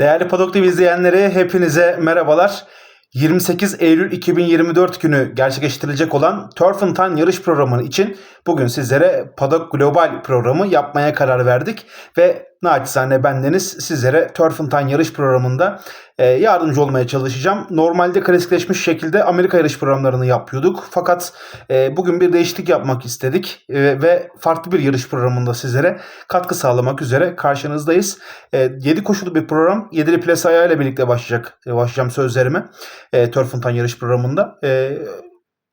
Değerli Padok TV izleyenleri hepinize merhabalar. 28 Eylül 2024 günü gerçekleştirilecek olan Turfentine yarış programı için bugün sizlere Paddock Global programı yapmaya karar verdik ve naçizane bendeniz sizlere Turfentine yarış programında yardımcı olmaya çalışacağım. Normalde klasikleşmiş şekilde Amerika yarış programlarını yapıyorduk fakat e, bugün bir değişiklik yapmak istedik e, ve farklı bir yarış programında sizlere katkı sağlamak üzere karşınızdayız. E, 7 koşulu bir program. 7'li plas ayağıyla birlikte başlayacak. E, başlayacağım sözlerime. E, Turfentine yarış programında.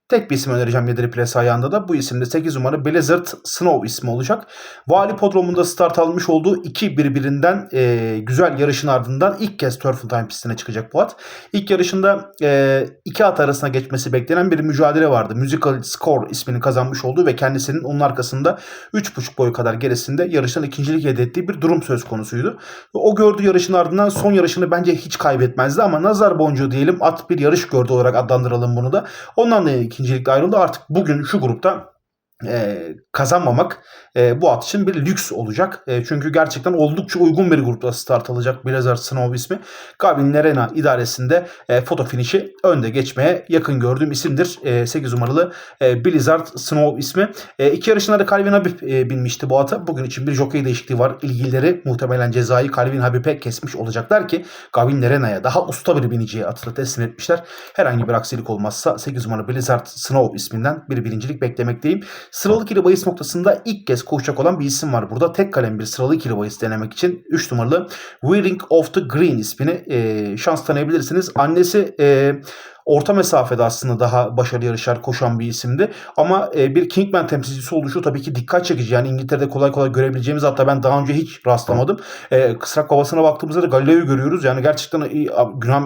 Tek bir isim önereceğim Yediri Pres ayağında da. Bu isimde 8 numara Blizzard Snow ismi olacak. Vali Podromu'nda start almış olduğu iki birbirinden e, güzel yarışın ardından ilk kez Turfentine pistine çıkacak bu at. İlk yarışında e, iki at arasına geçmesi beklenen bir mücadele vardı. Musical Score ismini kazanmış olduğu ve kendisinin onun arkasında 3,5 boy kadar gerisinde yarıştan ikincilik elde ettiği bir durum söz konusuydu. O gördüğü yarışın ardından son yarışını bence hiç kaybetmezdi ama nazar boncuğu diyelim at bir yarış gördü olarak adlandıralım bunu da. Ondan da ikincilikle ayrıldı. Artık bugün şu grupta e, kazanmamak e, bu at için bir lüks olacak. E, çünkü gerçekten oldukça uygun bir grupta start alacak Blizzard Snow ismi. Gavin Nerena idaresinde e, foto finişi önde geçmeye yakın gördüğüm isimdir. E, 8 numaralı e, Blizzard Snow ismi. E, iki yarışında da Calvin Habib e, binmişti bu ata. Bugün için bir jockey değişikliği var. İlgilileri muhtemelen cezayı Calvin Habib'e kesmiş olacaklar ki Gavin Nerena'ya daha usta bir biniciye atı teslim etmişler. Herhangi bir aksilik olmazsa 8 numaralı Blizzard Snow isminden bir birincilik beklemekteyim. Sıralı ikili bahis noktasında ilk kez koşacak olan bir isim var. Burada tek kalem bir sıralı ikili bahis denemek için 3 numaralı Wearing of the Green ismini e, şans tanıyabilirsiniz. Annesi e, orta mesafede aslında daha başarılı yarışlar koşan bir isimdi. Ama e, bir Kingman temsilcisi oluşu tabii ki dikkat çekici. Yani İngiltere'de kolay kolay görebileceğimiz hatta ben daha önce hiç rastlamadım. E, Kısrak Havası'na baktığımızda da Galileo'yu görüyoruz. Yani gerçekten e,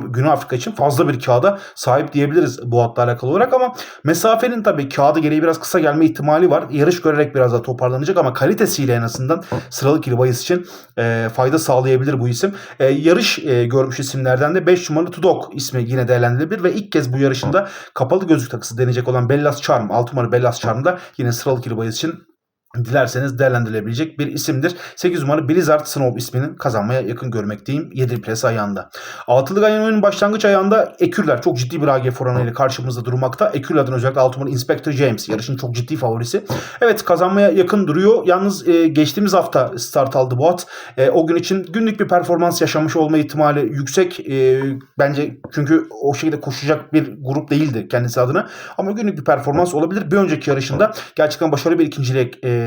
Güney, Afrika için fazla bir kağıda sahip diyebiliriz bu atla alakalı olarak ama mesafenin tabii kağıdı gereği biraz kısa gelme ihtimali var. Yarış görerek biraz daha toparlanacak ama kalitesiyle en azından sıralı kili bahis için e, fayda sağlayabilir bu isim. E, yarış e, görmüş isimlerden de 5 numaralı Tudok ismi yine değerlendirilebilir ve ilk kez bu yarışında kapalı gözlük takısı deneyecek olan Bellas Charm, 6 numaralı Bellas Charm da yine sıralı bahis için dilerseniz değerlendirilebilecek bir isimdir. 8 numaralı Blizzard Snow isminin kazanmaya yakın görmekteyim. 7 pres ayağında. Altılı ganyan oyunun başlangıç ayağında Ekürler çok ciddi bir AGF oranıyla karşımızda durmakta. Ekürler'den özellikle 6 numaralı Inspector James yarışın çok ciddi favorisi. Evet kazanmaya yakın duruyor. Yalnız e, geçtiğimiz hafta start aldı bu at. E, o gün için günlük bir performans yaşamış olma ihtimali yüksek. E, bence çünkü o şekilde koşacak bir grup değildi kendisi adına. Ama günlük bir performans olabilir. Bir önceki yarışında gerçekten başarılı bir ikincilik e,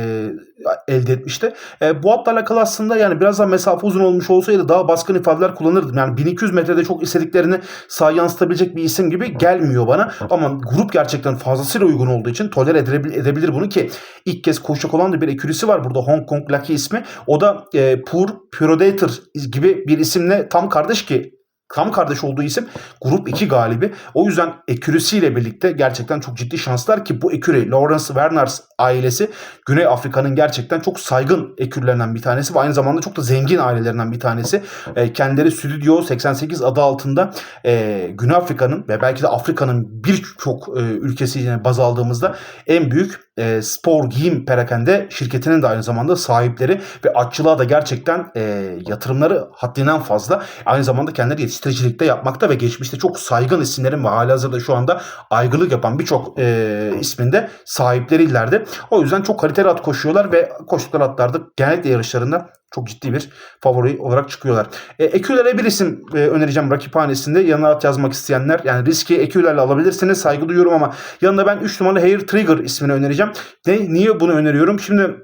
elde etmişti. E, bu atla alakalı aslında yani biraz daha mesafe uzun olmuş olsaydı daha baskın ifadeler kullanırdım. Yani 1200 metrede çok istediklerini sağ yansıtabilecek bir isim gibi gelmiyor bana. Ama grup gerçekten fazlasıyla uygun olduğu için edebilir, edebilir bunu ki ilk kez koşacak olan da bir ekürisi var burada Hong Kong Lucky ismi. O da e, Pur Predator gibi bir isimle tam kardeş ki tam kardeş olduğu isim grup 2 galibi. O yüzden Ekürisi ile birlikte gerçekten çok ciddi şanslar ki bu Eküri Lawrence Werners ailesi Güney Afrika'nın gerçekten çok saygın ekürlerinden bir tanesi ve aynı zamanda çok da zengin ailelerinden bir tanesi. E, kendileri Stüdyo 88 adı altında e, Güney Afrika'nın ve belki de Afrika'nın birçok e, ülkesine baz aldığımızda en büyük e, spor giyim perakende şirketinin de aynı zamanda sahipleri ve atçılığa da gerçekten e, yatırımları haddinden fazla. Aynı zamanda kendileri yetiştiricilikte yapmakta ve geçmişte çok saygın isimlerin ve halihazırda şu anda aygılık yapan birçok e, isminde sahipleriylerdi. O yüzden çok kaliteli at koşuyorlar ve koştukları atlarda genellikle yarışlarında çok ciddi bir favori olarak çıkıyorlar. E, Eküler'e bir isim e, önereceğim rakiphanesinde. Yanına at yazmak isteyenler yani riski Eküler'le alabilirsiniz. Saygı duyuyorum ama yanında ben 3 numaralı Hair Trigger ismini önereceğim. Ne, niye bunu öneriyorum? Şimdi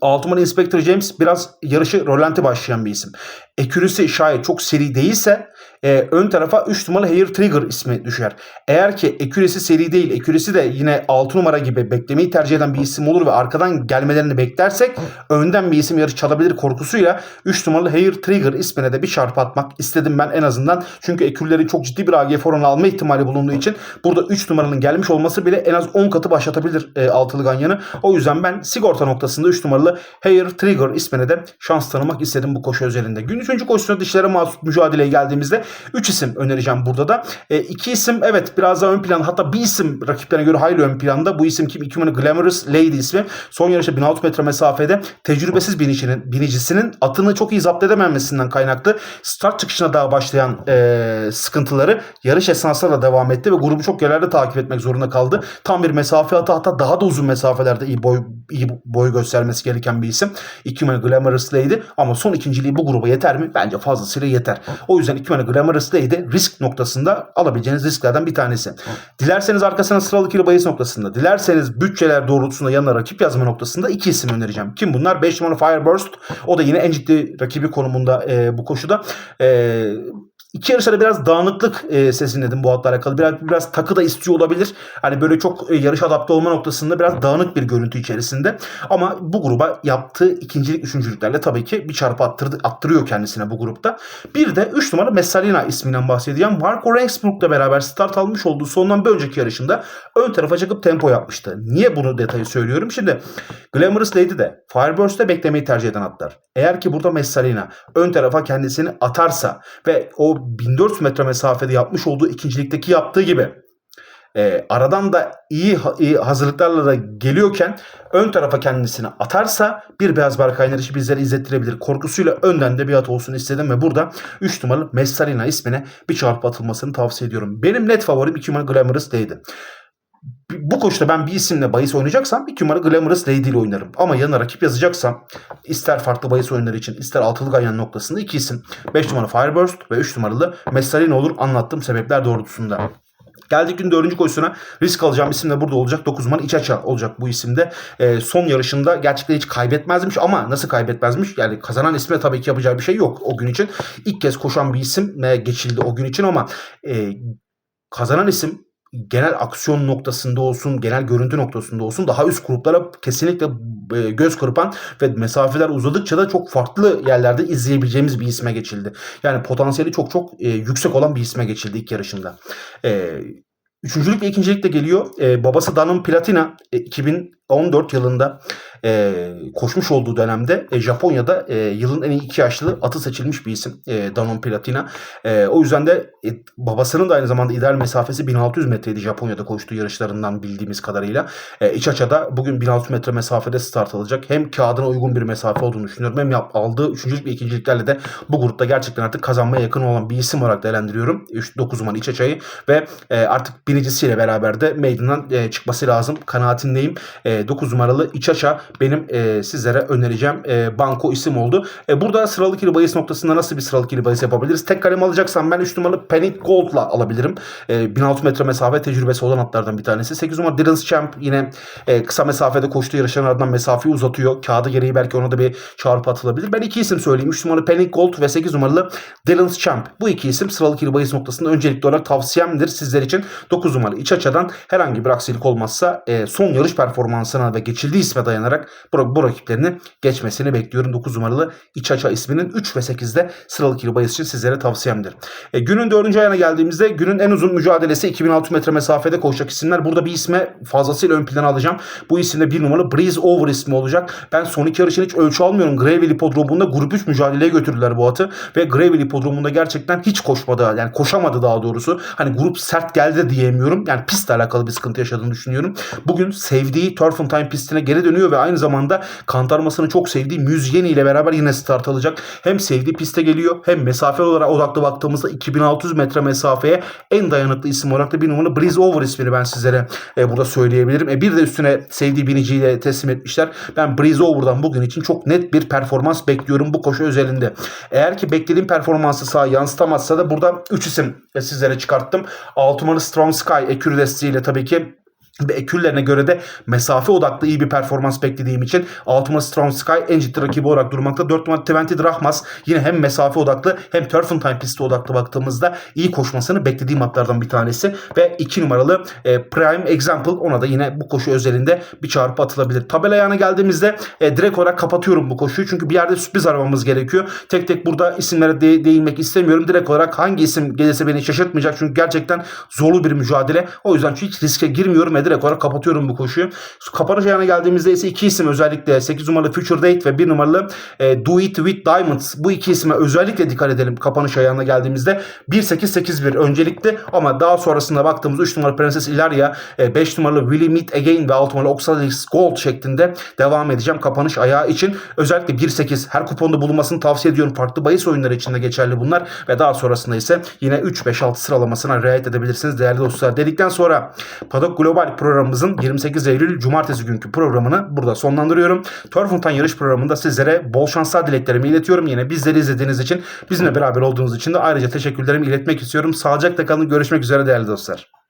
6 numaralı Inspector James biraz yarışı rolanti başlayan bir isim. Ekürisi şayet çok seri değilse e, ön tarafa 3 numaralı Hair Trigger ismi düşer. Eğer ki Ekürisi seri değil, Ekürisi de yine 6 numara gibi beklemeyi tercih eden bir isim olur ve arkadan gelmelerini beklersek önden bir isim yarış çalabilir korkusuyla 3 numaralı Hair Trigger ismine de bir çarpı atmak istedim ben en azından. Çünkü Ekürlerin çok ciddi bir AGF oranı alma ihtimali bulunduğu için burada 3 numaranın gelmiş olması bile en az 10 katı başlatabilir e, altılı ganyanı. O yüzden ben sigorta noktasında 3 numaralı Hair Trigger ismine de şans tanımak istedim bu koşu özelinde. Gün üçüncü koşusuna dişlere mahsus mücadeleye geldiğimizde 3 isim önereceğim burada da. 2 isim evet biraz daha ön plan hatta bir isim rakiplerine göre hayli ön planda. Bu isim kim? 2 numara Glamorous Lady ismi. Son yarışta 1600 metre mesafede tecrübesiz binicinin, binicisinin atını çok iyi zapt edememesinden kaynaklı start çıkışına daha başlayan e, sıkıntıları yarış esnasında da devam etti ve grubu çok yerlerde takip etmek zorunda kaldı. Tam bir mesafe atı hatta daha da uzun mesafelerde iyi boy iyi boy göstermesi gereken bir isim. 2 numara Glamorous Lady ama son ikinciliği bu gruba yeter mi? Bence fazlasıyla yeter. O yüzden 2 numara Lady risk noktasında alabileceğiniz risklerden bir tanesi. Dilerseniz arkasına sıralı kilo bahis noktasında, dilerseniz bütçeler doğrultusunda yanına rakip yazma noktasında iki isim önereceğim. Kim bunlar? 5 numara Fireburst. O da yine en ciddi rakibi konumunda e, bu koşuda. E, İki yarışlarda biraz dağınıklık e, sezinledim bu atla alakalı. Biraz, biraz takı da istiyor olabilir. Hani böyle çok e, yarış adapte olma noktasında biraz dağınık bir görüntü içerisinde. Ama bu gruba yaptığı ikincilik, üçüncülüklerle tabii ki bir çarpı attırdı, attırıyor kendisine bu grupta. Bir de 3 numara Messalina isminden bahsedeceğim. Marco Rensburg'la beraber start almış olduğu sondan bir önceki yarışında ön tarafa çıkıp tempo yapmıştı. Niye bunu detayı söylüyorum? Şimdi Glamorous Lady de Fireburst'te beklemeyi tercih eden atlar. Eğer ki burada Messalina ön tarafa kendisini atarsa ve o 1400 metre mesafede yapmış olduğu ikincilikteki yaptığı gibi e, aradan da iyi, iyi hazırlıklarla da geliyorken ön tarafa kendisini atarsa bir beyaz bar kaynarışı bizlere izlettirebilir. Korkusuyla önden de bir at olsun istedim ve burada 3 numaralı Messalina ismine bir çarpı atılmasını tavsiye ediyorum. Benim net favorim 2 numaralı Glamorous Day'di bu koşuda ben bir isimle bahis oynayacaksam 2 numara Glamorous Lady ile oynarım. Ama yanına rakip yazacaksam ister farklı bahis oyunları için ister altılı ganyan noktasında iki isim. 5 numara Fireburst ve 3 numaralı Messalina olur anlattığım sebepler doğrultusunda. Geldik gün dördüncü koşusuna risk alacağım isim de burada olacak. 9 numara İçaça olacak bu isimde. E, son yarışında gerçekten hiç kaybetmezmiş ama nasıl kaybetmezmiş? Yani kazanan isme tabii ki yapacağı bir şey yok o gün için. İlk kez koşan bir isim geçildi o gün için ama e, kazanan isim genel aksiyon noktasında olsun, genel görüntü noktasında olsun daha üst gruplara kesinlikle e, göz kırpan ve mesafeler uzadıkça da çok farklı yerlerde izleyebileceğimiz bir isme geçildi. Yani potansiyeli çok çok e, yüksek olan bir isme geçildi ilk yarışında. E, üçüncülük ve ikincilik de geliyor. Babası Dan'ın Platina e, 2014 yılında e, koşmuş olduğu dönemde e, Japonya'da e, yılın en iyi iki yaşlı atı seçilmiş bir isim e, Danon Platina. E, o yüzden de e, babasının da aynı zamanda ideal mesafesi 1600 metreydi Japonya'da koştuğu yarışlarından bildiğimiz kadarıyla. E, İç açada bugün 1600 metre mesafede start alacak. Hem kağıdına uygun bir mesafe olduğunu düşünüyorum hem yap, aldığı üçüncülük ve ikinciliklerle de bu grupta gerçekten artık kazanmaya yakın olan bir isim olarak değerlendiriyorum. 9 numaralı İç açayı ve e, artık binicisiyle beraber de meydandan e, çıkması lazım. Kanaatindeyim. E, 9 numaralı İç aça benim e, sizlere önereceğim e, banko isim oldu. E, burada sıralı kili bahis noktasında nasıl bir sıralı kili bahis yapabiliriz? Tek kalem alacaksam ben 3 numaralı Panic Gold'la alabilirim. E, 1600 metre mesafe tecrübesi olan atlardan bir tanesi. 8 numaralı Dylan's Champ yine e, kısa mesafede koştuğu yarışlardan mesafeyi uzatıyor. Kağıdı gereği belki ona da bir çarpı atılabilir. Ben iki isim söyleyeyim. 3 numaralı Panic Gold ve 8 numaralı Dylan's Champ. Bu iki isim sıralı kili bahis noktasında öncelikli olarak tavsiyemdir sizler için. 9 numaralı iç açıdan herhangi bir aksilik olmazsa e, son yarış performansına ve geçildiği isme dayanarak bu, bu rakiplerini geçmesini bekliyorum. 9 numaralı İç Aça isminin 3 ve 8'de sıralı kilo bahis için sizlere tavsiyemdir. E, günün 4. ayına geldiğimizde günün en uzun mücadelesi 2600 metre mesafede koşacak isimler. Burada bir isme fazlasıyla ön plana alacağım. Bu isimde bir numaralı Breeze Over ismi olacak. Ben son iki yarışın hiç ölçü almıyorum. Greyville Hipodromu'nda grup 3 mücadeleye götürdüler bu atı. Ve Greyville Hipodromu'nda gerçekten hiç koşmadı. Yani koşamadı daha doğrusu. Hani grup sert geldi diyemiyorum. Yani pistle alakalı bir sıkıntı yaşadığını düşünüyorum. Bugün sevdiği Turfentine pistine geri dönüyor ve aynı zamanda kantarmasını çok sevdiği Müzyeni ile beraber yine start alacak. Hem sevdiği piste geliyor hem mesafe olarak odaklı baktığımızda 2600 metre mesafeye en dayanıklı isim olarak da bir numara Breeze Over ismini ben sizlere e, burada söyleyebilirim. E, bir de üstüne sevdiği biniciyle teslim etmişler. Ben Breeze Over'dan bugün için çok net bir performans bekliyorum bu koşu özelinde. Eğer ki beklediğim performansı sahaya yansıtamazsa da burada 3 isim sizlere çıkarttım. 6 numaralı Strong Sky ekürü desteğiyle tabii ki ve ekürlerine göre de mesafe odaklı iyi bir performans beklediğim için 6 numara Strong Sky en ciddi rakibi olarak durmakta. 4 numara Twenty Drachmas yine hem mesafe odaklı hem Turfentine pisti odaklı baktığımızda iyi koşmasını beklediğim atlardan bir tanesi. Ve 2 numaralı e, Prime Example ona da yine bu koşu özelinde bir çarpı atılabilir. Tabela ayağına geldiğimizde e, direkt olarak kapatıyorum bu koşuyu. Çünkü bir yerde sürpriz aramamız gerekiyor. Tek tek burada isimlere de- değinmek istemiyorum. Direkt olarak hangi isim gelirse beni şaşırtmayacak. Çünkü gerçekten zorlu bir mücadele. O yüzden hiç riske girmiyorum ve direkt olarak kapatıyorum bu koşuyu. Kapanış ayağına geldiğimizde ise iki isim özellikle 8 numaralı Future Date ve 1 numaralı e, Do It With Diamonds. Bu iki isme özellikle dikkat edelim kapanış ayağına geldiğimizde. 1-8-8-1 öncelikli ama daha sonrasında baktığımızda 3 numaralı Prenses Ilaria, 5 numaralı Willy Meet Again ve 6 numaralı Oxalis Gold şeklinde devam edeceğim kapanış ayağı için. Özellikle 1-8 her kuponda bulunmasını tavsiye ediyorum. Farklı bahis oyunları için de geçerli bunlar ve daha sonrasında ise yine 3-5-6 sıralamasına riayet edebilirsiniz değerli dostlar. Dedikten sonra Paddock Global programımızın 28 Eylül Cumartesi günkü programını burada sonlandırıyorum. Turfuntan yarış programında sizlere bol şanslar dileklerimi iletiyorum. Yine bizleri izlediğiniz için, bizimle beraber olduğunuz için de ayrıca teşekkürlerimi iletmek istiyorum. Sağlıcakla kalın. Görüşmek üzere değerli dostlar.